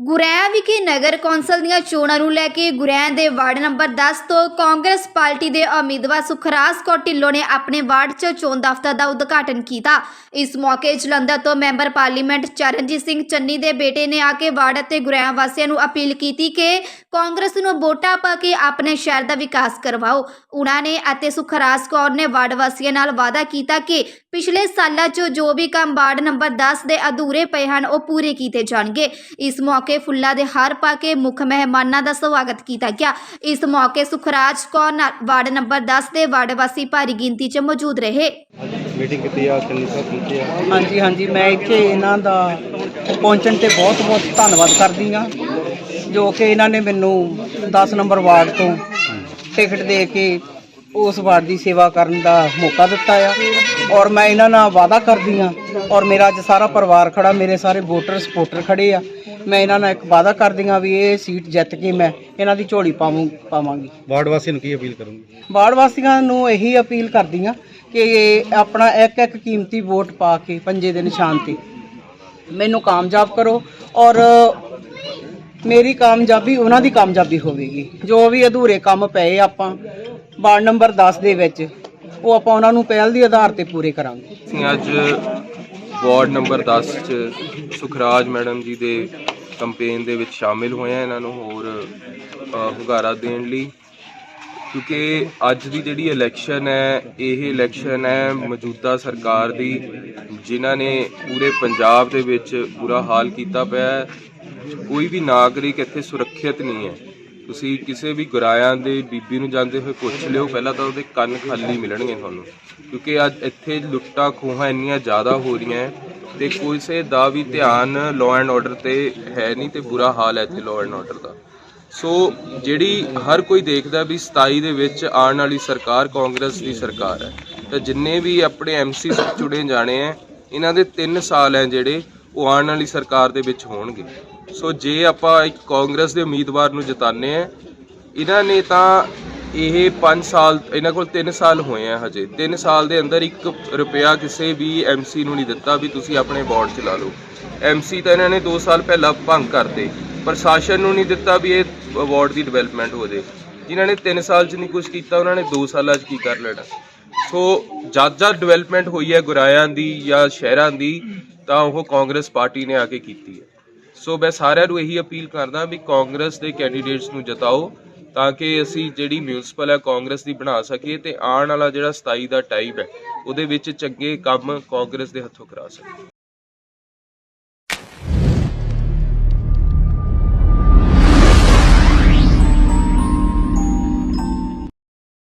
ਗੁਰੈਆ ਵਿਖੇ ਨਗਰ ਕੌਂਸਲ ਦੀਆਂ ਚੋਣਾਂ ਨੂੰ ਲੈ ਕੇ ਗੁਰੈਆ ਦੇ ਵਾਰਡ ਨੰਬਰ 10 ਤੋਂ ਕਾਂਗਰਸ ਪਾਰਟੀ ਦੇ ਉਮੀਦਵਾਰ ਸੁਖਰਾਜ ਕੌਰ ਢਿੱਲੋਂ ਨੇ ਆਪਣੇ ਵਾਰਡ 'ਚ ਚੋਣ ਦਫ਼ਤਰ ਦਾ ਉਦਘਾਟਨ ਕੀਤਾ। ਇਸ ਮੌਕੇ ਜਲੰਧਰ ਤੋਂ ਮੈਂਬਰ ਪਾਰਲੀਮੈਂਟ ਚਰਨਜੀਤ ਸਿੰਘ ਚੰਨੀ ਦੇ ਬੇਟੇ ਨੇ ਆ ਕੇ ਵਾਰਡ ਅਤੇ ਗੁਰੈਆ ਵਾਸੀਆਂ ਨੂੰ ਅਪੀਲ ਕੀਤੀ ਕਿ ਕਾਂਗਰਸ ਨੂੰ ਵੋਟਾਂ ਪਾ ਕੇ ਆਪਣੇ ਸ਼ਹਿਰ ਦਾ ਵਿਕਾਸ ਕਰਵਾਓ। ਉਹਨਾਂ ਨੇ ਅਤੇ ਸੁਖਰਾਜ ਕੌਰ ਨੇ ਵਾਰਡ ਵਾਸੀਆਂ ਨਾਲ ਵਾਅਦਾ ਕੀਤਾ ਕਿ ਪਿਛਲੇ ਸਾਲਾਂ 'ਚ ਜੋ ਵੀ ਕੰਮ ਵਾਰਡ ਨੰਬਰ 10 ਦੇ ਅਧੂਰੇ ਪਏ ਹਨ, ਉਹ ਪੂਰੇ ਕੀਤੇ ਜਾਣਗੇ। ਇਸ ਮੌਕੇ ਫੁੱਲਾਂ ਦੇ ਹਾਰ ਪਾ ਕੇ ਮੁੱਖ ਮਹਿਮਾਨਾਂ ਦਾ ਸਵਾਗਤ ਕੀਤਾ ਗਿਆ। ਇਸ ਮੌਕੇ ਸੁਖਰਾਜ ਕੌਰ ਵਾਰਡ ਨੰਬਰ 10 ਦੇ ਵਾਰਡ ਵਾਸੀ ਭਾਰੀ ਗਿਣਤੀ 'ਚ ਮੌਜੂਦ ਰਹੇ। ਮੀਟਿੰਗ ਕੀਤੀ ਆ ਚੰਨੀ ਸਾਹਿਬ ਪਹੁੰਚੇ ਆ? ਹਾਂਜੀ ਹਾਂਜੀ ਮੈਂ ਇੱਥੇ ਇਹਨਾਂ ਦਾ ਪਹੁੰਚਣ ਤੇ ਬਹੁਤ ਬਹੁਤ ਧੰਨਵਾਦ ਕਰਦੀ ਹਾਂ ਜੋ ਕਿ ਇਹਨਾਂ ਨੇ ਮੈਨੂੰ 10 ਨੰਬਰ ਵਾਰਡ ਤੋਂ ਟਿਕਟ ਦੇ ਕੇ ਉਸ ਵਾਰਡ ਦੀ ਸੇਵਾ ਕਰਨ ਦਾ ਮੌਕਾ ਦਿੱਤਾ ਆ। ਔਰ ਮੈਂ ਇਹਨਾਂ ਨਾਲ ਵਾਅਦਾ ਕਰਦੀ ਹਾਂ। ਔਰ ਮੇਰਾ ਅੱਜ ਸਾਰਾ ਪਰਿਵਾਰ ਖੜਾ ਮੇਰੇ ਸਾਰੇ ਵੋਟਰ ਸਪੋਰਟਰ ਖੜੇ ਆ। ਮੈਂ ਇਹਨਾਂ ਨਾਲ ਇੱਕ ਵਾਅਦਾ ਕਰਦੀ ਹਾਂ ਵੀ ਇਹ ਸੀਟ ਜਿੱਤ ਕੇ ਮੈਂ ਇਹਨਾਂ ਦੀ ਝੋਲੀ ਪਾਵਾਂ ਪਾਵਾਂਗੀ। ਵਾਰਡ ਵਾਸੀਆਂ ਨੂੰ ਕੀ ਅਪੀਲ ਕਰੂੰਗੀ? ਵਾਰਡ ਵਾਸੀਆਂ ਨੂੰ ਇਹੀ ਅਪੀਲ ਕਰਦੀ ਹਾਂ ਕਿ ਆਪਣਾ ਇੱਕ ਇੱਕ ਕੀਮਤੀ ਵੋਟ ਪਾ ਕੇ ਪੰਜੇ ਦੇ ਨਿਸ਼ਾਨ ਤੇ ਮੈਨੂੰ ਕਾਮਯਾਬ ਕਰੋ। ਔਰ ਮੇਰੀ ਕਾਮਯਾਬੀ ਉਹਨਾਂ ਦੀ ਕਾਮਯਾਬੀ ਹੋਵੇਗੀ। ਜੋ ਵੀ ਅਧੂਰੇ ਕੰਮ ਪਏ ਆਪਾਂ ਵਾਰਡ ਨੰਬਰ 10 ਦੇ ਵਿੱਚ, ਉਹ ਆਪਾਂ ਉਹਨਾਂ ਨੂੰ ਪਹਿਲ ਦੀ ਆਧਾਰ ਤੇ ਪੂਰੇ ਕਰਾਂਗੇ। ਅਸੀਂ ਅੱਜ ਵਾਰਡ ਨੰਬਰ 10 ਚ ਸੁਖਰਾਜ ਮੈਡਮ ਜੀ ਦੇ ਕੰਪੇਨ ਦੇ ਵਿੱਚ ਸ਼ਾਮਿਲ ਹੋਏ ਆ ਇਹਨਾਂ ਨੂੰ ਹੋਰ ਹੁਗਾਰਾ ਦੇਣ ਲਈ। ਕਿਉਂਕਿ ਅੱਜ ਦੀ ਜਿਹੜੀ ਇਲੈਕਸ਼ਨ ਹੈ, ਇਹ ਇਲੈਕਸ਼ਨ ਹੈ ਮੌਜੂਦਾ ਸਰਕਾਰ ਦੀ, ਜਿਨ੍ਹਾਂ ਨੇ ਪੂਰੇ ਪੰਜਾਬ ਦੇ ਵਿੱਚ ਬੁਰਾ ਹਾਲ ਕੀਤਾ ਪਿਆ ਹੈ। ਕੋਈ ਵੀ ਨਾਗਰਿਕ ਇੱਥੇ ਸੁਰੱਖਿਅਤ ਨਹੀਂ ਹੈ। ਤੁਸੀਂ ਕਿਸੇ ਵੀ ਗੁਰਾਇਆਂ ਦੇ ਬੀਬੀ ਨੂੰ ਜਾਂਦੇ ਹੋਏ ਪੁੱਛ ਲਿਓ, ਪਹਿਲਾਂ ਤਾਂ ਉਹਦੇ ਕੰਨ ਖਾਲੀ ਮਿਲਣਗੇ ਤੁਹਾਨੂੰ। ਕਿਉਂਕਿ ਅੱਜ ਇੱਥੇ ਲੁੱਟਾਂ ਖੋਹਾਂ ਇੰਨੀਆਂ ਜ਼ਿਆਦਾ ਹੋ ਰਹੀਆਂ ਹੈ ਤੇ ਕਿਸੇ ਦਾ ਵੀ ਧਿਆਨ ਲਾਅ ਐਂਡ ਆਰਡਰ ਤੇ ਹੈ ਨਹੀਂ ਤੇ ਬੁਰਾ ਹਾਲ ਹੈ ਇੱਥੇ ਲਾਅ ਐਂਡ ਆਰਡਰ ਦਾ। ਸੋ ਜਿਹੜੀ ਹਰ ਕੋਈ ਦੇਖਦਾ ਵੀ 27 ਦੇ ਵਿੱਚ ਆਉਣ ਵਾਲੀ ਸਰਕਾਰ ਕਾਂਗਰਸ ਦੀ ਸਰਕਾਰ ਹੈ, ਤਾਂ ਜਿੰਨੇ ਵੀ ਆਪਣੇ ਐਮਸੀ ਚੁਣੇ ਜਾਣੇ ਆ ਇਹਨਾਂ ਦੇ 3 ਸਾਲ ਹੈ ਜਿਹੜੇ ਉਹ ਆਉਣ ਵਾਲੀ ਸਰਕਾਰ ਦੇ ਵਿੱਚ ਹੋਣਗੇ। ਸੋ ਜੇ ਆਪਾਂ ਇੱਕ ਕਾਂਗਰਸ ਦੇ ਉਮੀਦਵਾਰ ਨੂੰ ਜਿਤਾਨੇ ਆ ਇਹਨਾਂ ਨੇ ਤਾਂ ਇਹ 5 ਸਾਲ, ਇਹਨਾਂ ਕੋਲ 3 ਸਾਲ ਹੋਏ ਆ ਹਜੇ। 3 ਸਾਲ ਦੇ ਅੰਦਰ 1 ਰੁਪਿਆ ਕਿਸੇ ਵੀ ਐਮਸੀ ਨੂੰ ਨਹੀਂ ਦਿੱਤਾ ਵੀ ਤੁਸੀਂ ਆਪਣੇ ਵਾਰਡ ਚ ਚਲਾ ਲਓ। ਐਮਸੀ ਤਾਂ ਇਹਨਾਂ ਨੇ 2 ਸਾਲ ਪਹਿਲਾਂ ਭੰਗ ਕਰਤੇ ਪ੍ਰਸ਼ਾਸਨ ਨੂੰ ਨਹੀਂ ਦਿੱਤਾ ਵੀ ਇਹ ਵਾਰਡ ਦੀ ਡਿਵੈਲਪਮੈਂਟ ਹੋ ਜੇ। ਜਿਨ੍ਹਾਂ ਨੇ 3 ਸਾਲ 'ਚ ਨਹੀਂ ਕੁਝ ਕੀਤਾ, ਉਹਨਾਂ ਨੇ 2 ਸਾਲਾਂ 'ਚ ਕੀ ਕਰ ਲੈਣਾ। ਸੋ ਜਦ ਜਦ ਡਿਵੈਲਪਮੈਂਟ ਹੋਈ ਹੈ ਗੁਰਾਇਆਂ ਦੀ ਜਾਂ ਸ਼ਹਿਰਾਂ ਦੀ ਤਾਂ ਉਹ ਕਾਂਗਰਸ ਪਾਰਟੀ ਨੇ ਆ ਕੇ ਕੀਤੀ ਹੈ। ਸੋ ਮੈਂ ਸਾਰਿਆਂ ਨੂੰ ਇਹੀ ਅਪੀਲ ਕਰਦਾ ਵੀ ਕਾਂਗਰਸ ਦੇ ਕੈਂਡੀਡੇਟਸ ਨੂੰ ਜਿਤਾਓ ਤਾਂ ਕਿ ਅਸੀਂ ਜਿਹੜੀ ਮਿਊਨਿਸਪਲ ਹੈ ਕਾਂਗਰਸ ਦੀ ਬਣਾ ਸਕੀਏ ਤੇ ਆਉਣ ਵਾਲਾ ਜਿਹੜਾ 27 ਦਾ ਟਾਈਮ ਹੈ, ਉਹਦੇ ਵਿੱਚ ਚੰਗੇ ਕੰਮ ਕਾਂਗਰਸ ਦੇ ਹੱਥੋਂ ਕਰਾ ਸਕੀਏ।